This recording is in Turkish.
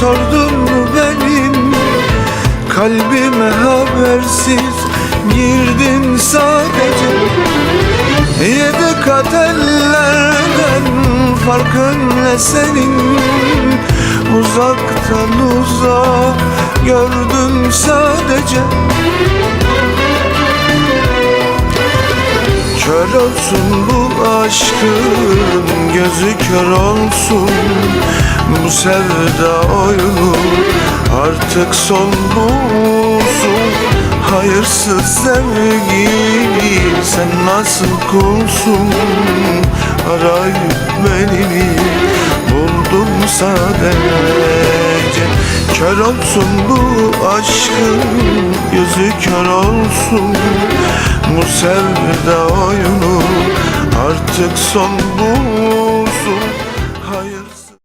sordun mu benim? Kalbime habersiz girdin sadece. Yedi kat ellerden farkın ne senin? Uzaktan uzağa gördüm sadece. Kör olsun bu aşkın gözü kör olsun sevda oyunu artık son bulsun. Hayırsız sevgili sen nasıl kulsun? Arayıp beni buldum sadece. Kör olsun bu aşkın gözü kör olsun. Bu sevda oyunu artık son bulsun